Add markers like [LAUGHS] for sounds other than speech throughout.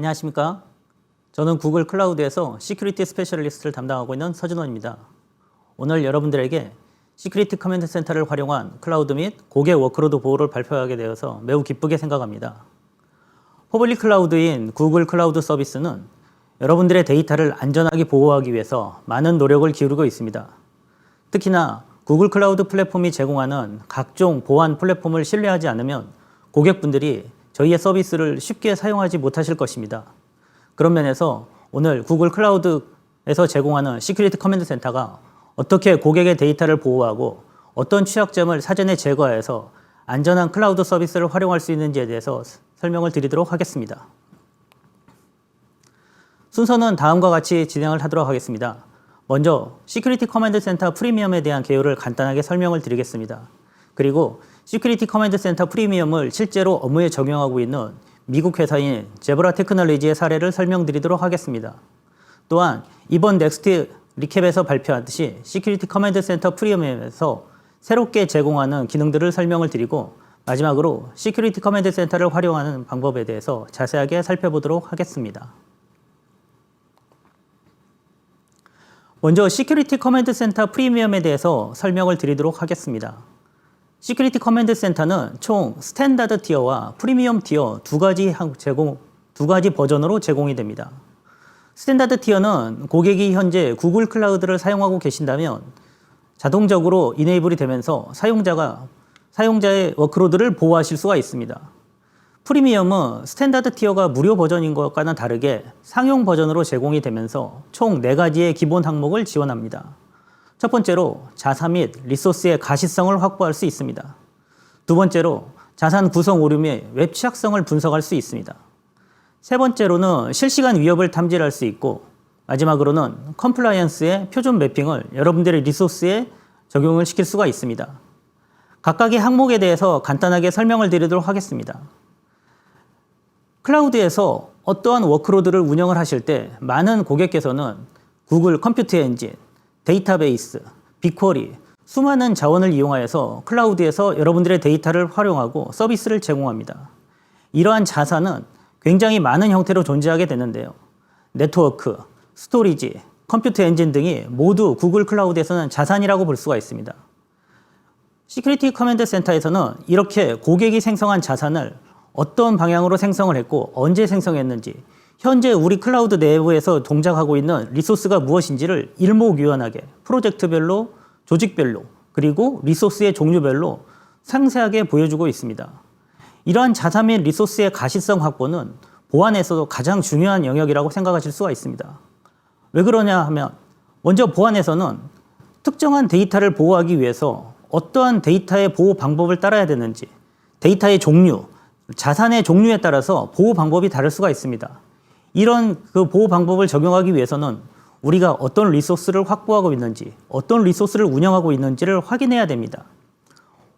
안녕하십니까. 저는 구글 클라우드에서 시큐리티 스페셜리스트를 담당하고 있는 서진원입니다. 오늘 여러분들에게 시큐리티 커맨드 센터를 활용한 클라우드 및 고객 워크로드 보호를 발표하게 되어서 매우 기쁘게 생각합니다. 퍼블릭 클라우드인 구글 클라우드 서비스는 여러분들의 데이터를 안전하게 보호하기 위해서 많은 노력을 기울이고 있습니다. 특히나 구글 클라우드 플랫폼이 제공하는 각종 보안 플랫폼을 신뢰하지 않으면 고객분들이 저희의 서비스를 쉽게 사용하지 못하실 것입니다. 그런 면에서 오늘 구글 클라우드에서 제공하는 시큐리티 커맨드 센터가 어떻게 고객의 데이터를 보호하고 어떤 취약점을 사전에 제거해서 안전한 클라우드 서비스를 활용할 수 있는지에 대해서 설명을 드리도록 하겠습니다. 순서는 다음과 같이 진행을 하도록 하겠습니다. 먼저 시큐리티 커맨드 센터 프리미엄에 대한 개요를 간단하게 설명을 드리겠습니다. 그리고 시큐리티 커맨드 센터 프리미엄을 실제로 업무에 적용하고 있는 미국 회사인 제브라 테크놀로지의 사례를 설명드리도록 하겠습니다. 또한 이번 넥스트 리캡에서 발표하듯이 시큐리티 커맨드 센터 프리미엄에서 새롭게 제공하는 기능들을 설명을 드리고 마지막으로 시큐리티 커맨드 센터를 활용하는 방법에 대해서 자세하게 살펴보도록 하겠습니다. 먼저 시큐리티 커맨드 센터 프리미엄에 대해서 설명을 드리도록 하겠습니다. 시큐리티 커맨드 센터는 총 스탠다드 티어와 프리미엄 티어 두 가지 제공 두 가지 버전으로 제공이 됩니다. 스탠다드 티어는 고객이 현재 구글 클라우드를 사용하고 계신다면 자동적으로 이네이블이 되면서 사용자가 사용자의 워크로드를 보호하실 수가 있습니다. 프리미엄은 스탠다드 티어가 무료 버전인 것과는 다르게 상용 버전으로 제공이 되면서 총 4가지의 기본 항목을 지원합니다. 첫 번째로 자사 및 리소스의 가시성을 확보할 수 있습니다. 두 번째로 자산 구성 오류 및 웹 취약성을 분석할 수 있습니다. 세 번째로는 실시간 위협을 탐지할 수 있고 마지막으로는 컴플라이언스의 표준 매핑을 여러분들의 리소스에 적용을 시킬 수가 있습니다. 각각의 항목에 대해서 간단하게 설명을 드리도록 하겠습니다. 클라우드에서 어떠한 워크로드를 운영을 하실 때 많은 고객께서는 구글 컴퓨터 엔진, 데이터베이스, 빅쿼리, 수많은 자원을 이용하여서 클라우드에서 여러분들의 데이터를 활용하고 서비스를 제공합니다. 이러한 자산은 굉장히 많은 형태로 존재하게 되는데요. 네트워크, 스토리지, 컴퓨터 엔진 등이 모두 구글 클라우드에서는 자산이라고 볼 수가 있습니다. 시큐리티 커맨드 센터에서는 이렇게 고객이 생성한 자산을 어떤 방향으로 생성을 했고 언제 생성했는지 현재 우리 클라우드 내부에서 동작하고 있는 리소스가 무엇인지를 일목요연하게 프로젝트별로 조직별로 그리고 리소스의 종류별로 상세하게 보여주고 있습니다. 이러한 자산 및 리소스의 가시성 확보는 보안에서도 가장 중요한 영역이라고 생각하실 수가 있습니다. 왜 그러냐 하면 먼저 보안에서는 특정한 데이터를 보호하기 위해서 어떠한 데이터의 보호 방법을 따라야 되는지 데이터의 종류, 자산의 종류에 따라서 보호 방법이 다를 수가 있습니다. 이런 그 보호 방법을 적용하기 위해서는 우리가 어떤 리소스를 확보하고 있는지, 어떤 리소스를 운영하고 있는지를 확인해야 됩니다.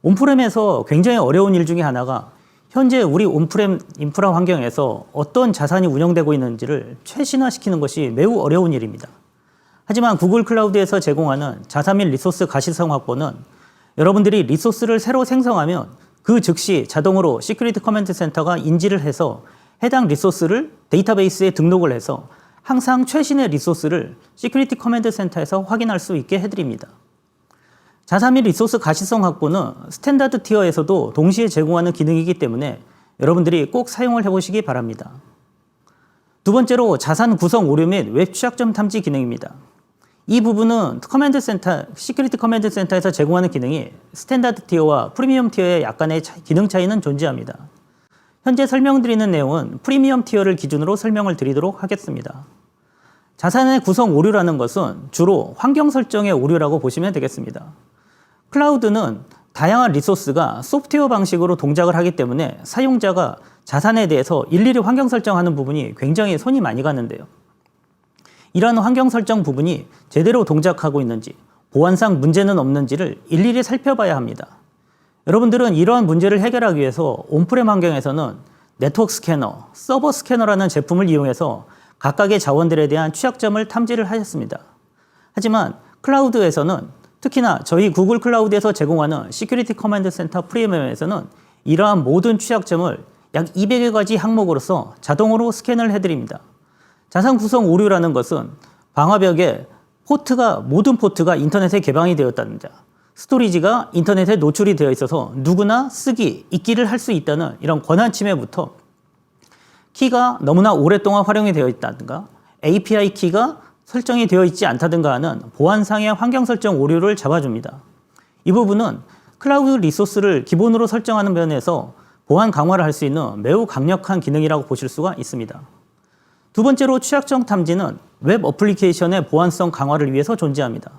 온프렘에서 굉장히 어려운 일 중에 하나가 현재 우리 온프렘 인프라 환경에서 어떤 자산이 운영되고 있는지를 최신화시키는 것이 매우 어려운 일입니다. 하지만 구글 클라우드에서 제공하는 자산 및 리소스 가시성 확보는 여러분들이 리소스를 새로 생성하면 그 즉시 자동으로 시큐리티 커맨드 센터가 인지를 해서 해당 리소스를 데이터베이스에 등록을 해서 항상 최신의 리소스를 시큐리티 커맨드 센터에서 확인할 수 있게 해드립니다. 자산 및 리소스 가시성 확보는 스탠다드 티어에서도 동시에 제공하는 기능이기 때문에 여러분들이 꼭 사용을 해보시기 바랍니다. 두 번째로 자산 구성 오류 및 웹 취약점 탐지 기능입니다. 이 부분은 커맨드 센터, 시큐리티 커맨드 센터에서 제공하는 기능이 스탠다드 티어와 프리미엄 티어의 약간의 차, 기능 차이는 존재합니다. 현재 설명드리는 내용은 프리미엄 티어를 기준으로 설명을 드리도록 하겠습니다. 자산의 구성 오류라는 것은 주로 환경 설정의 오류라고 보시면 되겠습니다. 클라우드는 다양한 리소스가 소프트웨어 방식으로 동작을 하기 때문에 사용자가 자산에 대해서 일일이 환경 설정하는 부분이 굉장히 손이 많이 가는데요. 이러한 환경 설정 부분이 제대로 동작하고 있는지 보안상 문제는 없는지를 일일이 살펴봐야 합니다. 여러분들은 이러한 문제를 해결하기 위해서 온프렘 환경에서는 네트워크 스캐너, 서버 스캐너라는 제품을 이용해서 각각의 자원들에 대한 취약점을 탐지를 하셨습니다. 하지만 클라우드에서는 특히나 저희 구글 클라우드에서 제공하는 시큐리티 커맨드 센터 프리미엄에서는 이러한 모든 취약점을 약 200여 가지 항목으로서 자동으로 스캔을 해드립니다. 자산 구성 오류라는 것은 방화벽에 포트가 모든 포트가 인터넷에 개방이 되었다는 자, 스토리지가 인터넷에 노출이 되어 있어서 누구나 쓰기, 읽기를 할 수 있다는 이런 권한 침해부터 키가 너무나 오랫동안 활용이 되어 있다든가 API 키가 설정이 되어 있지 않다든가 하는 보안상의 환경 설정 오류를 잡아줍니다. 이 부분은 클라우드 리소스를 기본으로 설정하는 면에서 보안 강화를 할 수 있는 매우 강력한 기능이라고 보실 수가 있습니다. 두 번째로 취약점 탐지는 웹 어플리케이션의 보안성 강화를 위해서 존재합니다.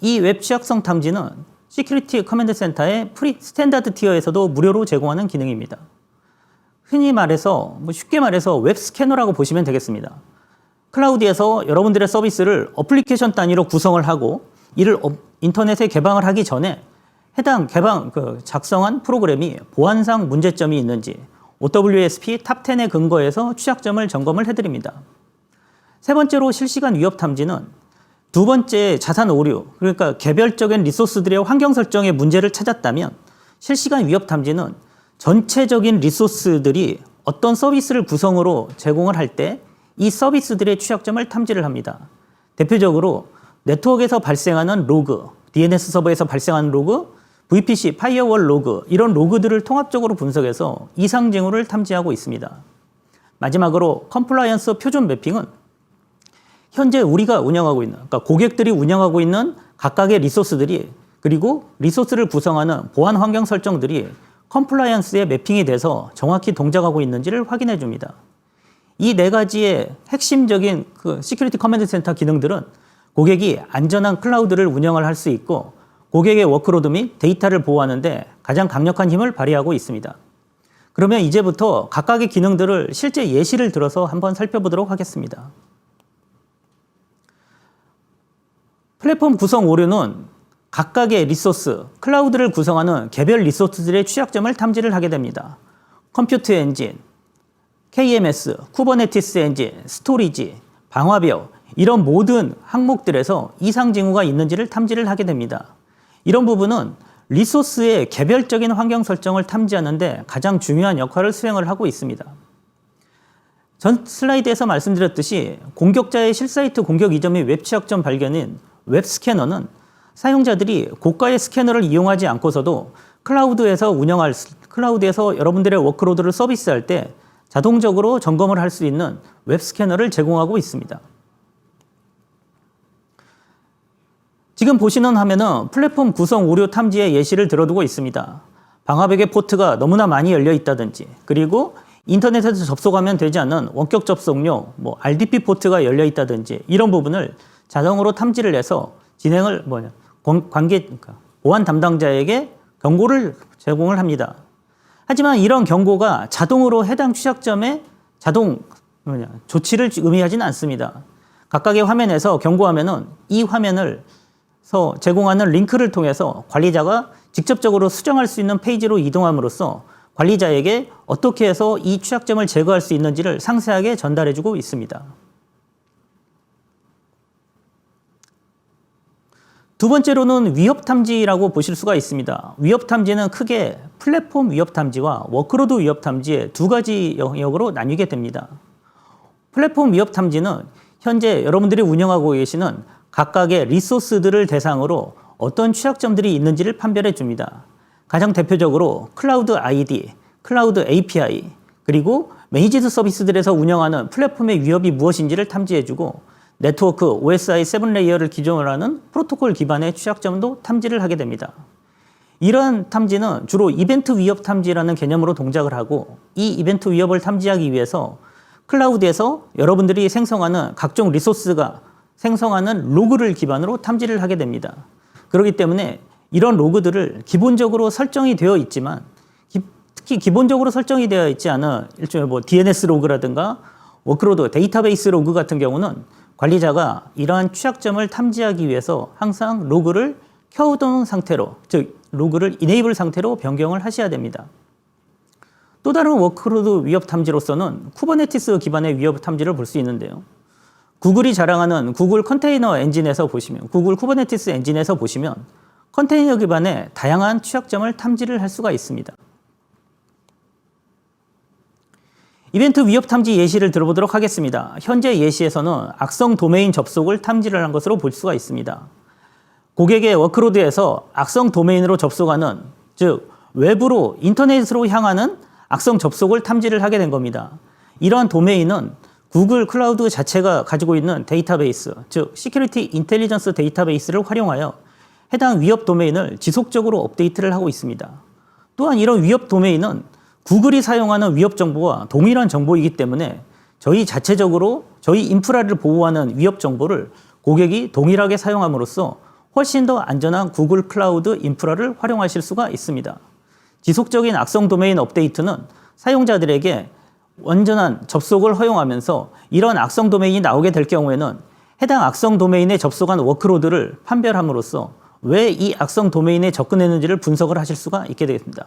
이 웹 취약성 탐지는 시큐리티 커맨드 센터의 프리 스탠다드 티어에서도 무료로 제공하는 기능입니다. 흔히 말해서 뭐 쉽게 말해서 웹 스캐너라고 보시면 되겠습니다. 클라우드에서 여러분들의 서비스를 어플리케이션 단위로 구성을 하고 이를 어- 인터넷에 개방을 하기 전에 해당 개방 그 작성한 프로그램이 보안상 문제점이 있는지 OWSP 탑10에 근거해서 취약점을 점검을 해드립니다. 세 번째로 실시간 위협 탐지는 두 번째 자산 오류, 그러니까 개별적인 리소스들의 환경 설정에 문제를 찾았다면 실시간 위협 탐지는 전체적인 리소스들이 어떤 서비스를 구성으로 제공을 할 때 이 서비스들의 취약점을 탐지를 합니다. 대표적으로 네트워크에서 발생하는 로그, DNS 서버에서 발생하는 로그, VPC, 파이어월 로그 이런 로그들을 통합적으로 분석해서 이상 징후를 탐지하고 있습니다. 마지막으로 컴플라이언스 표준 매핑은 현재 우리가 운영하고 있는, 그러니까 고객들이 운영하고 있는 각각의 리소스들이 그리고 리소스를 구성하는 보안 환경 설정들이 컴플라이언스에 매핑이 돼서 정확히 동작하고 있는지를 확인해 줍니다. 이 네 가지의 핵심적인 그 시큐리티 커맨드 센터 기능들은 고객이 안전한 클라우드를 운영을 할 수 있고 고객의 워크로드 및 데이터를 보호하는데 가장 강력한 힘을 발휘하고 있습니다. 그러면 이제부터 각각의 기능들을 실제 예시를 들어서 한번 살펴보도록 하겠습니다. 플랫폼 구성 오류는 각각의 리소스, 클라우드를 구성하는 개별 리소스들의 취약점을 탐지를 하게 됩니다. 컴퓨터 엔진, KMS, 쿠버네티스 엔진, 스토리지, 방화벽 이런 모든 항목들에서 이상 징후가 있는지를 탐지를 하게 됩니다. 이런 부분은 리소스의 개별적인 환경 설정을 탐지하는데 가장 중요한 역할을 수행을 하고 있습니다. 전 슬라이드에서 말씀드렸듯이 공격자의 실사이트 공격 및웹 취약점 발견인 웹 스캐너는 사용자들이 고가의 스캐너를 이용하지 않고서도 클라우드에서 운영할 클라우드에서 여러분들의 워크로드를 서비스할 때 자동적으로 점검을 할 수 있는 웹 스캐너를 제공하고 있습니다. 지금 보시는 화면은 플랫폼 구성 오류 탐지의 예시를 들어두고 있습니다. 방화벽의 포트가 너무나 많이 열려 있다든지, 그리고 인터넷에서 접속하면 되지 않는 원격 접속용, 뭐 RDP 포트가 열려 있다든지 이런 부분을 자동으로 탐지를 해서 진행을 뭐냐 관- 관계 그러니까 보안 담당자에게 경고를 제공을 합니다. 하지만 이런 경고가 자동으로 해당 취약점에 자동 뭐냐 조치를 의미하지는 않습니다. 각각의 화면에서 경고하면은 이 화면을 서 제공하는 링크를 통해서 관리자가 직접적으로 수정할 수 있는 페이지로 이동함으로써 관리자에게 어떻게 해서 이 취약점을 제거할 수 있는지를 상세하게 전달해주고 있습니다. 두 번째로는 위협 탐지라고 보실 수가 있습니다. 위협 탐지는 크게 플랫폼 위협 탐지와 워크로드 위협 탐지의 두 가지 영역으로 나뉘게 됩니다. 플랫폼 위협 탐지는 현재 여러분들이 운영하고 계시는 각각의 리소스들을 대상으로 어떤 취약점들이 있는지를 판별해 줍니다. 가장 대표적으로 클라우드 ID, 클라우드 API, 그리고 매니지드 서비스들에서 운영하는 플랫폼의 위협이 무엇인지를 탐지해 주고 네트워크 OSI 7레이어를 기존으로 하는 프로토콜 기반의 취약점도 탐지를 하게 됩니다. 이러한 탐지는 주로 이벤트 위협 탐지라는 개념으로 동작을 하고 이 이벤트 위협을 탐지하기 위해서 클라우드에서 여러분들이 생성하는 각종 리소스가 생성하는 로그를 기반으로 탐지를 하게 됩니다. 그렇기 때문에 이런 로그들을 기본적으로 설정이 되어 있지만 기- 특히 기본적으로 설정이 되어 있지 않은 일종의 뭐 DNS 로그라든가 워크로드 데이터베이스 로그 같은 경우는 관리자가 이러한 취약점을 탐지하기 위해서 항상 로그를 켜둔 상태로 즉 로그를 이네이블 상태로 변경을 하셔야 됩니다. 또 다른 워크로드 위협 탐지로서는 쿠버네티스 기반의 위협 탐지를 볼 수 있는데요. 구글이 자랑하는 구글 컨테이너 엔진에서 보시면 구글 쿠버네티스 엔진에서 보시면 컨테이너 기반의 다양한 취약점을 탐지를 할 수가 있습니다. 이벤트 위협 탐지 예시를 들어보도록 하겠습니다. 현재 예시에서는 악성 도메인 접속을 탐지를 한 것으로 볼 수가 있습니다. 고객의 워크로드에서 악성 도메인으로 접속하는 즉 외부로 인터넷으로 향하는 악성 접속을 탐지를 하게 된 겁니다. 이러한 도메인은 구글 클라우드 자체가 가지고 있는 데이터베이스, 즉 시큐리티 인텔리전스 데이터베이스를 활용하여 해당 위협 도메인을 지속적으로 업데이트를 하고 있습니다. 또한 이런 위협 도메인은 구글이 사용하는 위협 정보와 동일한 정보이기 때문에 저희 자체적으로 저희 인프라를 보호하는 위협 정보를 고객이 동일하게 사용함으로써 훨씬 더 안전한 구글 클라우드 인프라를 활용하실 수가 있습니다. 지속적인 악성 도메인 업데이트는 사용자들에게 완전한 접속을 허용하면서 이런 악성 도메인이 나오게 될 경우에는 해당 악성 도메인에 접속한 워크로드를 판별함으로써 왜 이 악성 도메인에 접근했는지를 분석을 하실 수가 있게 되겠습니다.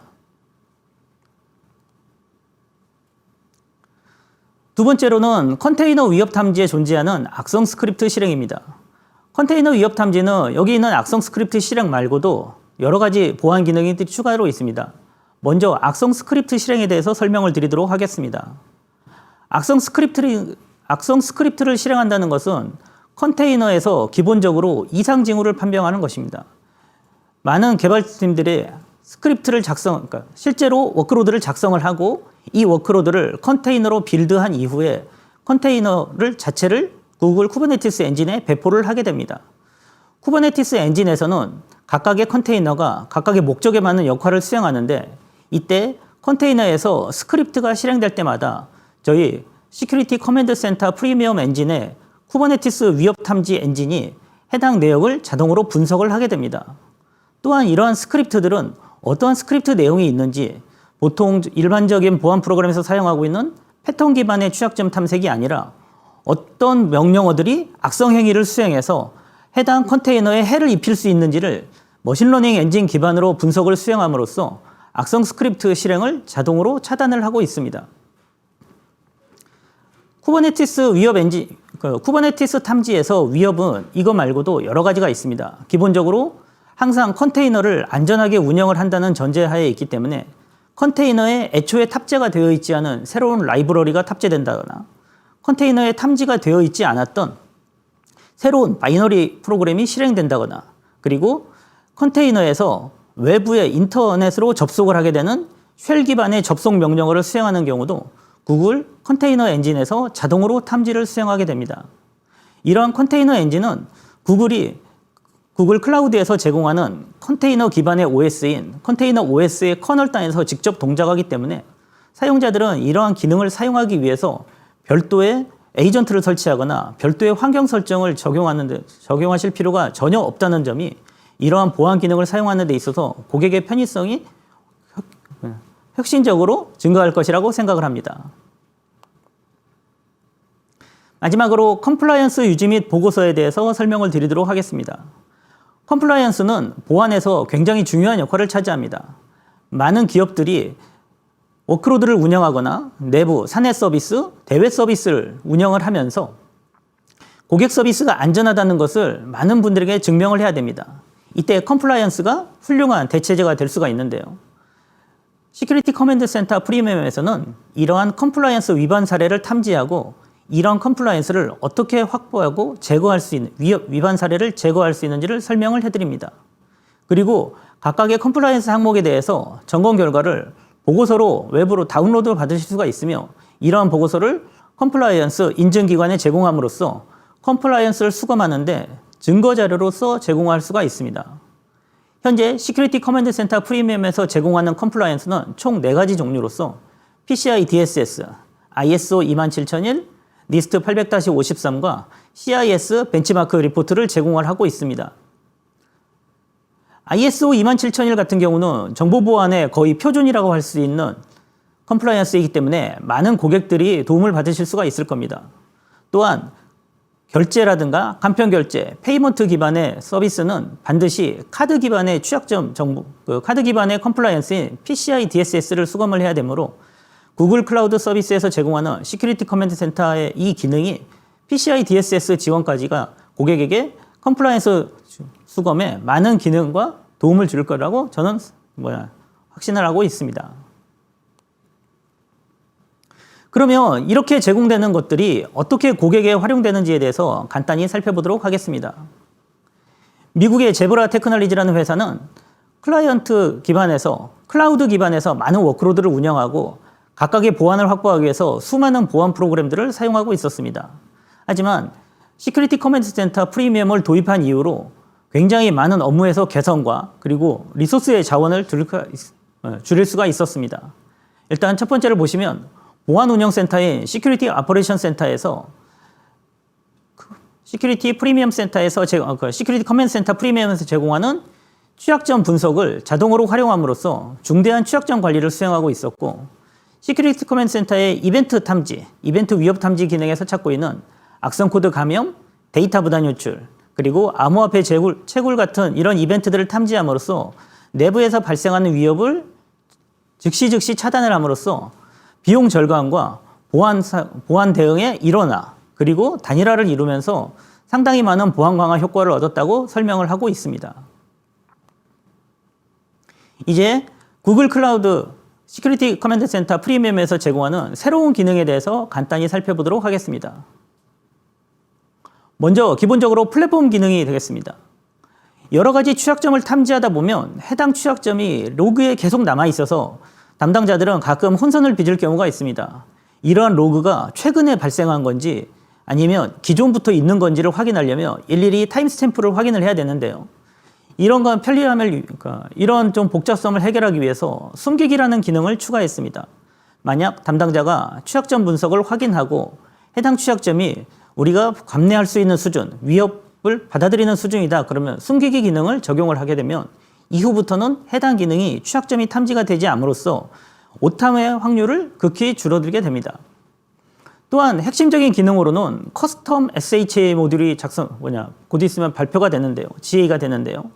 두 번째로는 컨테이너 위협 탐지에 존재하는 악성 스크립트 실행입니다. 컨테이너 위협 탐지는 여기 있는 악성 스크립트 실행 말고도 여러 가지 보안 기능이 추가로 있습니다. 먼저 악성 스크립트 실행에 대해서 설명을 드리도록 하겠습니다. 악성 스크립트를, 악성 스크립트를 실행한다는 것은 컨테이너에서 기본적으로 이상 징후를 판별하는 것입니다. 많은 개발팀들이 스크립트를 작성, 그러니까 실제로 워크로드를 작성을 하고 이 워크로드를 컨테이너로 빌드한 이후에 컨테이너를 자체를 구글 쿠버네티스 엔진에 배포를 하게 됩니다. 쿠버네티스 엔진에서는 각각의 컨테이너가 각각의 목적에 맞는 역할을 수행하는데 이때 컨테이너에서 스크립트가 실행될 때마다 저희 시큐리티 커맨드 센터 프리미엄 엔진의 쿠버네티스 위협 탐지 엔진이 해당 내역을 자동으로 분석을 하게 됩니다. 또한 이러한 스크립트들은 어떠한 스크립트 내용이 있는지 보통 일반적인 보안 프로그램에서 사용하고 있는 패턴 기반의 취약점 탐색이 아니라 어떤 명령어들이 악성 행위를 수행해서 해당 컨테이너에 해를 입힐 수 있는지를 머신러닝 엔진 기반으로 분석을 수행함으로써 악성 스크립트 실행을 자동으로 차단을 하고 있습니다. 쿠버네티스 위협 엔진, 그 쿠버네티스 탐지에서 위협은 이거 말고도 여러 가지가 있습니다. 기본적으로 항상 컨테이너를 안전하게 운영을 한다는 전제하에 있기 때문에 컨테이너에 애초에 탑재가 되어 있지 않은 새로운 라이브러리가 탑재된다거나 컨테이너에 탐지가 되어 있지 않았던 새로운 바이너리 프로그램이 실행된다거나 그리고 컨테이너에서 외부의 인터넷으로 접속을 하게 되는 쉘 기반의 접속 명령어를 수행하는 경우도 구글 컨테이너 엔진에서 자동으로 탐지를 수행하게 됩니다. 이러한 컨테이너 엔진은 구글이 구글 클라우드에서 제공하는 컨테이너 기반의 OS인 컨테이너 OS의 커널 단에서 직접 동작하기 때문에 사용자들은 이러한 기능을 사용하기 위해서 별도의 에이전트를 설치하거나 별도의 환경 설정을 적용하는 데, 적용하실 필요가 전혀 없다는 점이 이러한 보안 기능을 사용하는 데 있어서 고객의 편의성이 혁신적으로 증가할 것이라고 생각을 합니다. 마지막으로 컴플라이언스 유지 및 보고서에 대해서 설명을 드리도록 하겠습니다. 컴플라이언스는 보안에서 굉장히 중요한 역할을 차지합니다. 많은 기업들이 워크로드를 운영하거나 내부 사내 서비스, 대외 서비스를 운영을 하면서 고객 서비스가 안전하다는 것을 많은 분들에게 증명을 해야 됩니다. 이때 컴플라이언스가 훌륭한 대체제가 될 수가 있는데요. 시큐리티 커맨드 센터 프리미엄에서는 이러한 컴플라이언스 위반 사례를 탐지하고 이런 컴플라이언스를 어떻게 확보하고 제거할 수 있는 위협 위반 사례를 제거할 수 있는지를 설명을 해드립니다. 그리고 각각의 컴플라이언스 항목에 대해서 점검 결과를 보고서로 외부로 다운로드 받으실 수가 있으며 이러한 보고서를 컴플라이언스 인증기관에 제공함으로써 컴플라이언스를 수감하는데 증거 자료로서 제공할 수가 있습니다. 현재 시큐리티 커맨드 센터 프리미엄에서 제공하는 컴플라이언스는 총 4가지 종류로서 PCI DSS, ISO 27001, 니스트 800-53과 CIS 벤치마크 리포트를 제공을 하고 있습니다. ISO 27001 같은 경우는 정보 보안의 거의 표준이라고 할 수 있는 컴플라이언스이기 때문에 많은 고객들이 도움을 받으실 수가 있을 겁니다. 또한 결제라든가 간편 결제, 페이먼트 기반의 서비스는 반드시 카드 기반의 취약점 정보, 그 카드 기반의 컴플라이언스인 PCI DSS를 수감을 해야 되므로 구글 클라우드 서비스에서 제공하는 시큐리티 커맨드 센터의 이 기능이 PCI DSS 지원까지가 고객에게 컴플라이언스 수검에 많은 기능과 도움을 줄 거라고 저는 뭐야 확신을 하고 있습니다. 그러면 이렇게 제공되는 것들이 어떻게 고객에 활용되는지에 대해서 간단히 살펴보도록 하겠습니다. 미국의 제브라 테크놀리지라는 회사는 클라이언트 기반에서 클라우드 기반에서 많은 워크로드를 운영하고 각각의 보안을 확보하기 위해서 수많은 보안 프로그램들을 사용하고 있었습니다. 하지만 시큐리티 커맨드 센터 프리미엄을 도입한 이후로 굉장히 많은 업무에서 개선과 그리고 리소스의 자원을 어, 줄일 수가 있었습니다. 일단 첫 번째를 보시면 보안 운영 센터인 시큐리티 아퍼레이션 센터에서 시큐리티 프리미엄 센터에서 제, 어, 그 시큐리티 커맨드 센터 프리미엄에서 제공하는 취약점 분석을 자동으로 활용함으로써 중대한 취약점 관리를 수행하고 있었고 시큐리티 커맨드 센터의 이벤트 탐지, 이벤트 위협 탐지 기능에서 찾고 있는 악성 코드 감염, 데이터 부단 유출, 그리고 암호화폐 채굴, 채굴 같은 이런 이벤트들을 탐지함으로써 내부에서 발생하는 위협을 즉시 즉시 차단을 함으로써 비용 절감과 보안, 보안 대응의 일원화, 그리고 단일화를 이루면서 상당히 많은 보안 강화 효과를 얻었다고 설명을 하고 있습니다. 이제 구글 클라우드 시큐리티 커맨드 센터 프리미엄에서 제공하는 새로운 기능에 대해서 간단히 살펴보도록 하겠습니다. 먼저 기본적으로 플랫폼 기능이 되겠습니다. 여러 가지 취약점을 탐지하다 보면 해당 취약점이 로그에 계속 남아 있어서 담당자들은 가끔 혼선을 빚을 경우가 있습니다. 이러한 로그가 최근에 발생한 건지 아니면 기존부터 있는 건지를 확인하려면 일일이 타임스탬프를 확인을 해야 되는데요. 이런 건 편리함을 그러니까 이런 좀 복잡성을 해결하기 위해서 숨기기라는 기능을 추가했습니다. 만약 담당자가 취약점 분석을 확인하고 해당 취약점이 우리가 감내할 수 있는 수준, 위협을 받아들이는 수준이다. 그러면 숨기기 기능을 적용을 하게 되면 이후부터는 해당 기능이 취약점이 탐지가 되지 않음으로써 오탐의 확률을 극히 줄어들게 됩니다. 또한 핵심적인 기능으로는 커스텀 SHA 모듈이 작성 뭐냐 곧 있으면 발표가 되는데요. GA가 되는데요.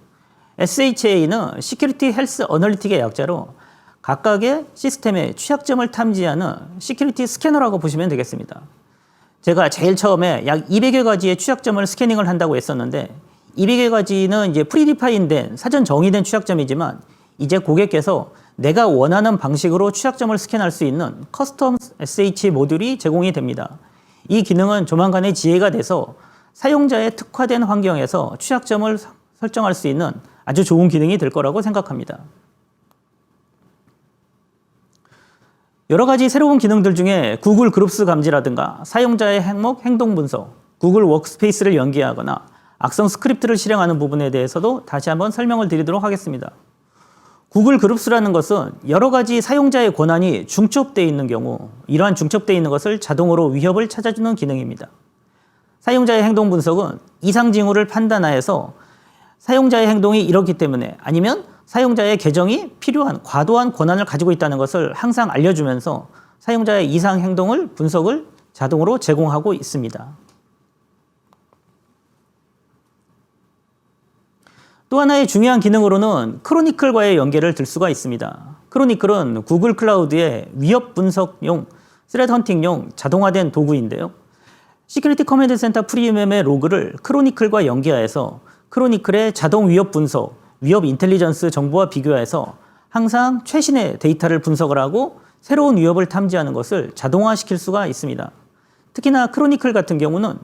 SHA는 시큐리티 헬스 어널리틱의 약자로 각각의 시스템의 취약점을 탐지하는 시큐리티 스캐너라고 보시면 되겠습니다. 제가 제일 처음에 약 200여 가지의 취약점을 스캐닝을 한다고 했었는데 200여 가지는 이제 프리디파인된 사전 정의된 취약점이지만 이제 고객께서 내가 원하는 방식으로 취약점을 스캔할 수 있는 커스텀 SH 모듈이 제공이 됩니다. 이 기능은 조만간에 지혜가 돼서 사용자의 특화된 환경에서 취약점을 설정할 수 있는 아주 좋은 기능이 될 거라고 생각합니다. 여러 가지 새로운 기능들 중에 구글 그룹스 감지라든가 사용자의 행목, 행동 분석, 구글 워크스페이스를 연계하거나 악성 스크립트를 실행하는 부분에 대해서도 다시 한번 설명을 드리도록 하겠습니다. 구글 그룹스라는 것은 여러 가지 사용자의 권한이 중첩되어 있는 경우 이러한 중첩되어 있는 것을 자동으로 위협을 찾아주는 기능입니다. 사용자의 행동 분석은 이상 징후를 판단하여서 사용자의 행동이 이렇기 때문에 아니면 사용자의 계정이 필요한 과도한 권한을 가지고 있다는 것을 항상 알려주면서 사용자의 이상 행동을 분석을 자동으로 제공하고 있습니다. 또 하나의 중요한 기능으로는 크로니클과의 연계를 들 수가 있습니다. 크로니클은 구글 클라우드의 위협 분석용, 스레드 헌팅용 자동화된 도구인데요. 시큐리티 커맨드 센터 프리미엄의 로그를 크로니클과 연계하여서 크로니클의 자동 위협 분석, 위협 인텔리전스 정보와 비교해서 항상 최신의 데이터를 분석을 하고 새로운 위협을 탐지하는 것을 자동화시킬 수가 있습니다. 특히나 크로니클 같은 경우는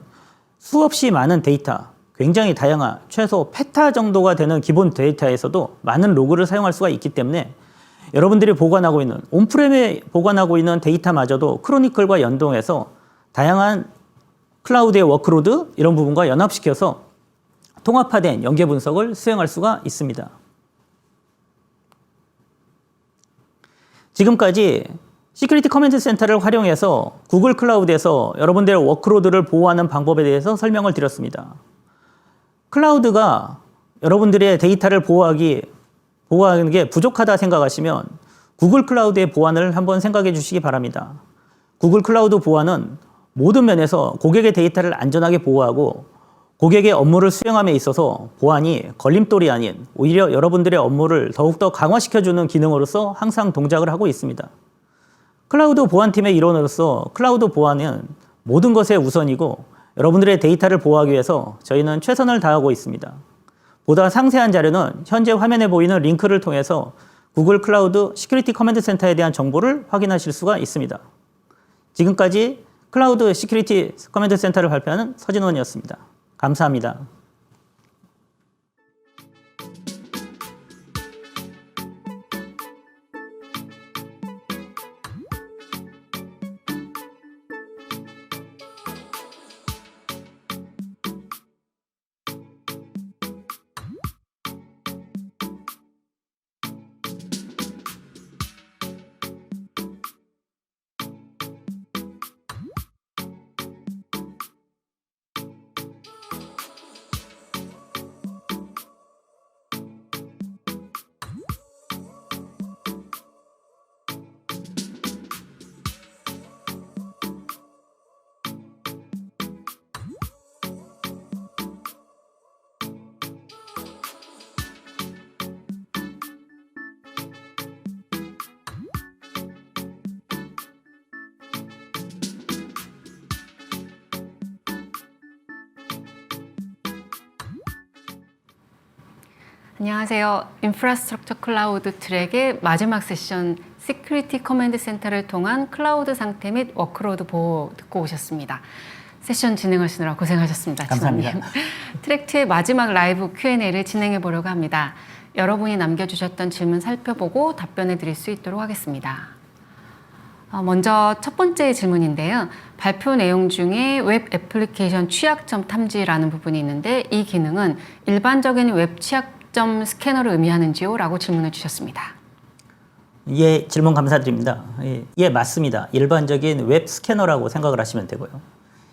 수없이 많은 데이터, 굉장히 다양한 최소 페타 정도가 되는 기본 데이터에서도 많은 로그를 사용할 수가 있기 때문에 여러분들이 보관하고 있는 온프렘에 보관하고 있는 데이터마저도 크로니클과 연동해서 다양한 클라우드의 워크로드 이런 부분과 연합시켜서 통합화된 연계 분석을 수행할 수가 있습니다. 지금까지 시큐리티 커맨드 센터를 활용해서 구글 클라우드에서 여러분들의 워크로드를 보호하는 방법에 대해서 설명을 드렸습니다. 클라우드가 여러분들의 데이터를 보호하기, 보호하는 게 부족하다 생각하시면 구글 클라우드의 보안을 한번 생각해 주시기 바랍니다. 구글 클라우드 보안은 모든 면에서 고객의 데이터를 안전하게 보호하고 고객의 업무를 수행함에 있어서 보안이 걸림돌이 아닌 오히려 여러분들의 업무를 더욱더 강화시켜주는 기능으로서 항상 동작을 하고 있습니다. 클라우드 보안팀의 일원으로서 클라우드 보안은 모든 것의 우선이고 여러분들의 데이터를 보호하기 위해서 저희는 최선을 다하고 있습니다. 보다 상세한 자료는 현재 화면에 보이는 링크를 통해서 구글 클라우드 시큐리티 커맨드 센터에 대한 정보를 확인하실 수가 있습니다. 지금까지 클라우드 시큐리티 커맨드 센터를 발표하는 서진원이었습니다. 감사합니다. 안녕하세요. 인프라스트럭처 클라우드 트랙의 마지막 세션 시큐리티 커맨드 센터를 통한 클라우드 상태 및 워크로드 보호 듣고 오셨습니다. 세션 진행하시느라 고생하셨습니다. 감사합니다. [LAUGHS] 트랙 2의 마지막 라이브 Q&A를 진행해 보려고 합니다. 여러분이 남겨주셨던 질문 살펴보고 답변해 드릴 수 있도록 하겠습니다. 어, 먼저 첫 번째 질문인데요. 발표 내용 중에 웹 애플리케이션 취약점 탐지라는 부분이 있는데 이 기능은 일반적인 웹 취약 점 스캐너를 의미하는지요? 라고 질문을 주셨습니다. 예, 질문 감사드립니다. 예, 예, 맞습니다. 일반적인 웹 스캐너라고 생각을 하시면 되고요.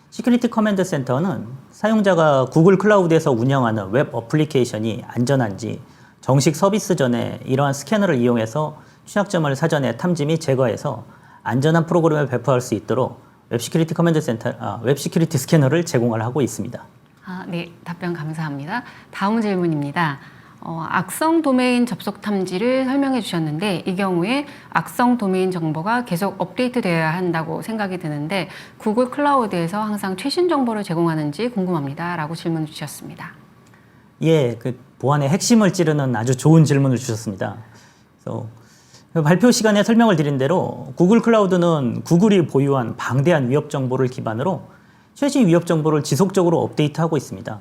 시큐리티 커맨드 센터는 사용자가 구글 클라우드에서 운영하는 웹 어플리케이션이 안전한지 정식 서비스 전에 이러한 스캐너를 이용해서 취약점을 사전에 탐지 및 제거해서 안전한 프로그램을 배포할 수 있도록 웹 시큐리티 커맨드 센터, 아, 웹 시큐리티 스캐너를 제공을 하고 있습니다. 아, 네, 답변 감사합니다. 다음 질문입니다. 어, 악성 도메인 접속 탐지를 설명해 주셨는데 이 경우에 악성 도메인 정보가 계속 업데이트 되어야 한다고 생각이 드는데 구글 클라우드에서 항상 최신 정보를 제공하는지 궁금합니다. 라고 질문을 주셨습니다. 예, 그 보안의 핵심을 찌르는 아주 좋은 질문을 주셨습니다. 그래서 그 발표 시간에 설명을 드린 대로 구글 클라우드는 구글이 보유한 방대한 위협 정보를 기반으로 최신 위협 정보를 지속적으로 업데이트하고 있습니다.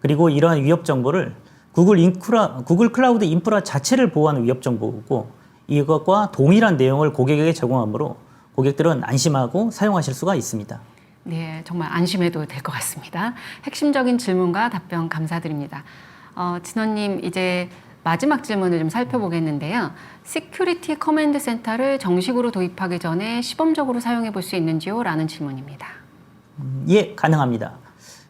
그리고 이러한 위협 정보를 구글 인프라, 구글 클라우드 인프라 자체를 보호하는 위협 정보고 이것과 동일한 내용을 고객에게 제공하므로 고객들은 안심하고 사용하실 수가 있습니다. 네, 정말 안심해도 될 것 같습니다. 핵심적인 질문과 답변 감사드립니다. 어, 진원님, 이제 마지막 질문을 좀 살펴보겠는데요. 시큐리티 커맨드 센터를 정식으로 도입하기 전에 시범적으로 사용해 볼 수 있는지요? 라는 질문입니다. 예, 가능합니다.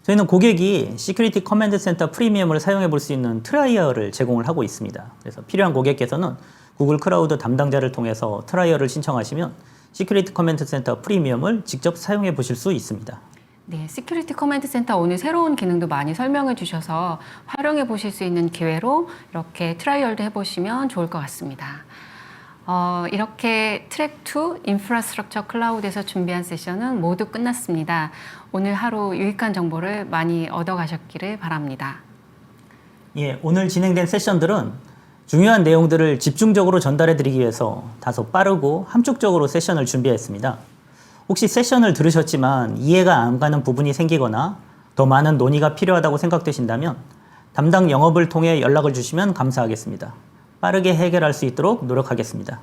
저희는 고객이 시큐리티 커맨드 센터 프리미엄을 사용해 볼 수 있는 트라이얼을 제공을 하고 있습니다. 그래서 필요한 고객께서는 구글 클라우드 담당자를 통해서 트라이얼을 신청하시면 시큐리티 커맨드 센터 프리미엄을 직접 사용해 보실 수 있습니다. 네, 시큐리티 커맨드 센터 오늘 새로운 기능도 많이 설명해 주셔서 활용해 보실 수 있는 기회로 이렇게 트라이얼도 해보시면 좋을 것 같습니다. 어, 이렇게 트랙 2 인프라스트럭처 클라우드에서 준비한 세션은 모두 끝났습니다. 오늘 하루 유익한 정보를 많이 얻어가셨기를 바랍니다. 예, 오늘 진행된 세션들은 중요한 내용들을 집중적으로 전달해 드리기 위해서 다소 빠르고 함축적으로 세션을 준비했습니다. 혹시 세션을 들으셨지만 이해가 안 가는 부분이 생기거나 더 많은 논의가 필요하다고 생각되신다면 담당 영업을 통해 연락을 주시면 감사하겠습니다. 빠르게 해결할 수 있도록 노력하겠습니다.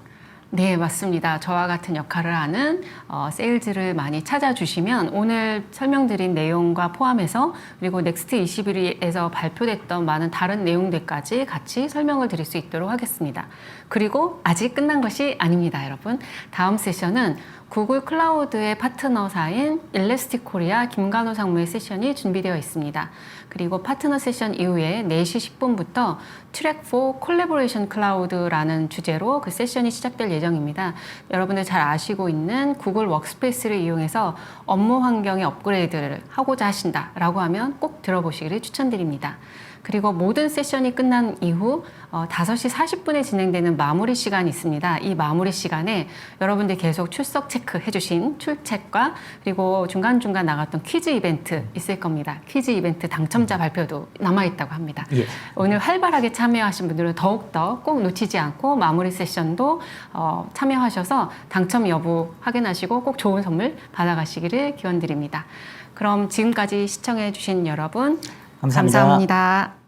네, 맞습니다. 저와 같은 역할을 하는 어, 세일즈를 많이 찾아주시면 오늘 설명드린 내용과 포함해서 그리고 넥스트 21에서 발표됐던 많은 다른 내용들까지 같이 설명을 드릴 수 있도록 하겠습니다. 그리고 아직 끝난 것이 아닙니다, 여러분. 다음 세션은 구글 클라우드의 파트너사인 일레스틱 코리아 김간호 상무의 세션이 준비되어 있습니다. 그리고 파트너 세션 이후에 4시 10분부터 트랙 4 콜라보레이션 클라우드라는 주제로 그 세션이 시작될 예정입니다. 여러분들 잘 아시고 있는 구글 워크스페이스를 이용해서 업무 환경의 업그레이드를 하고자 하신다라고 하면 꼭 들어보시기를 추천드립니다. 그리고 모든 세션이 끝난 이후 어, 5시 40분에 진행되는 마무리 시간이 있습니다. 이 마무리 시간에 여러분들 계속 출석 체크해 주신 출첵과 그리고 중간중간 나갔던 퀴즈 이벤트 있을 겁니다. 퀴즈 이벤트 당첨자 발표도 남아있다고 합니다. 예. 오늘 활발하게 참여하신 분들은 더욱더 꼭 놓치지 않고 마무리 세션도 어, 참여하셔서 당첨 여부 확인하시고 꼭 좋은 선물 받아가시기를 기원드립니다. 그럼 지금까지 시청해 주신 여러분 감사합니다. 감사합니다.